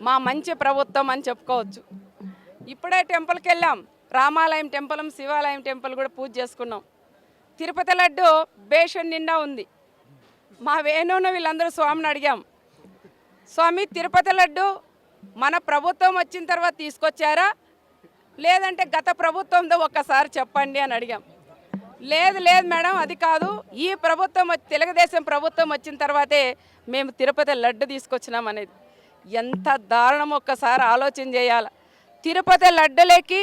మా మంచి ప్రభుత్వం అని చెప్పుకోవచ్చు. ఇప్పుడే టెంపుల్కి వెళ్ళాం. రామాలయం టెంపుల్ శివాలయం టెంపుల్ కూడా పూజ చేసుకున్నాం. తిరుపతి లడ్డు బేషన్ నిండా ఉంది. మా వేణును వీళ్ళందరూ స్వామిని అడిగాం. స్వామి తిరుపతి లడ్డు మన ప్రభుత్వం వచ్చిన తర్వాత తీసుకొచ్చారా? లేదంటే గత ప్రభుత్వంతో ఒక్కసారి చెప్పండి అని అడిగాం. లేదు లేదు మేడం అది కాదు. ఈ ప్రభుత్వం వచ్చి- తెలుగుదేశం ప్రభుత్వం వచ్చిన తర్వాతే మేము తిరుపతి లడ్డు తీసుకొచ్చినాం అనేది. ఎంత దారుణం ఒక్కసారి ఆలోచన చేయాలి. తిరుపతి లడ్డలేకి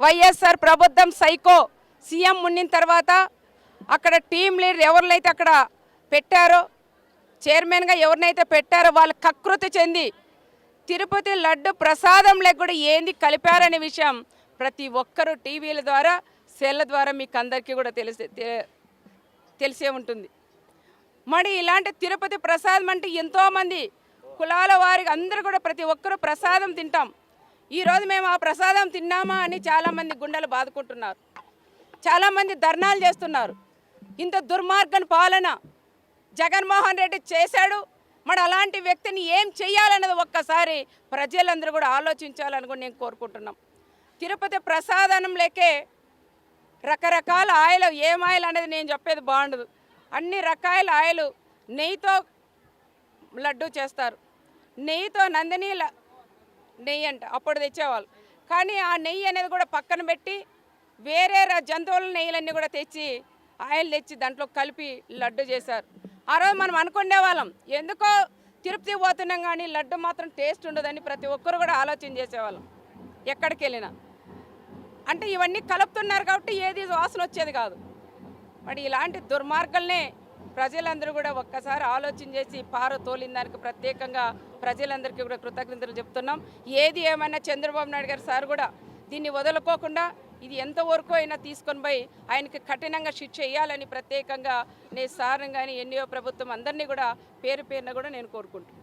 వైఎస్ఆర్ ప్రభుత్వం సైకో సీఎం ఉండిన తర్వాత అక్కడ టీం లీడర్ ఎవరినైతే అక్కడ పెట్టారో చైర్మన్గా ఎవరినైతే పెట్టారో వాళ్ళు కకృతి చెంది తిరుపతి లడ్డు ప్రసాదంలో కూడా ఏంది కలిపారనే విషయం ప్రతి ఒక్కరూ టీవీల ద్వారా సెల్ల ద్వారా మీకు అందరికీ కూడా తెలిసే తెలిసే ఉంటుంది. మరి ఇలాంటి తిరుపతి ప్రసాదం అంటే ఎంతోమంది కులాల వారికి అందరూ కూడా ప్రతి ఒక్కరూ ప్రసాదం తింటాం. ఈరోజు మేము ఆ ప్రసాదం తిన్నామా అని చాలామంది గుండెలు బాదుకుంటున్నారు. చాలామంది ధర్నాలు చేస్తున్నారు. ఇంత దుర్మార్గం పాలన జగన్మోహన్ రెడ్డి చేశాడు. మరి అలాంటి వ్యక్తిని ఏం చేయాలన్నది ఒక్కసారి ప్రజలందరూ కూడా ఆలోచించాలని కూడా నేను కోరుకుంటున్నాం. తిరుపతి ప్రసాదనం లేకే రకరకాల ఆయిల్ ఏం ఆయిల్ అనేది నేను చెప్పేది బాగుండదు. అన్ని రకాల ఆయిల్ నెయ్యితో లడ్డు చేస్తారు. నెయ్యితో నందిని ల- నెయ్యి అంట అప్పుడు తెచ్చేవాళ్ళు. కానీ ఆ నెయ్యి అనేది కూడా పక్కన పెట్టి వేరే జంతువుల నెయ్యిలన్నీ కూడా తెచ్చి ఆయిల్ తెచ్చి దాంట్లో కలిపి లడ్డు చేశారు. ఆ రోజు మనం అనుకునే వాళ్ళం ఎందుకో తిరుపతి పోతున్నాం కానీ లడ్డు మాత్రం టేస్ట్ ఉండదని ప్రతి ఒక్కరు కూడా ఆలోచన చేసేవాళ్ళం ఎక్కడికి వెళ్ళినా. అంటే ఇవన్నీ కలుపుతున్నారు కాబట్టి ఏది వాసన వచ్చేది కాదు. మరి ఇలాంటి దుర్మార్గల్నే ప్రజలందరూ కూడా ఒక్కసారి ఆలోచన చేసి పార తోలిన దానికి ప్రత్యేకంగా ప్రజలందరికీ కూడా కృతజ్ఞతలు చెప్తున్నాం. ఏది ఏమైనా చంద్రబాబు నాయుడు గారు సార్ కూడా దీన్ని వదులుకోకుండా ఇది ఎంతవరకు అయినా తీసుకొని పోయి ఆయనకి కఠినంగా శిక్ష వేయాలని ప్రత్యేకంగా నేను సార్ని కానీ ఎన్డీఓ ప్రభుత్వం అందరినీ కూడా పేరు పేరున కూడా నేను కోరుకుంటున్నాను.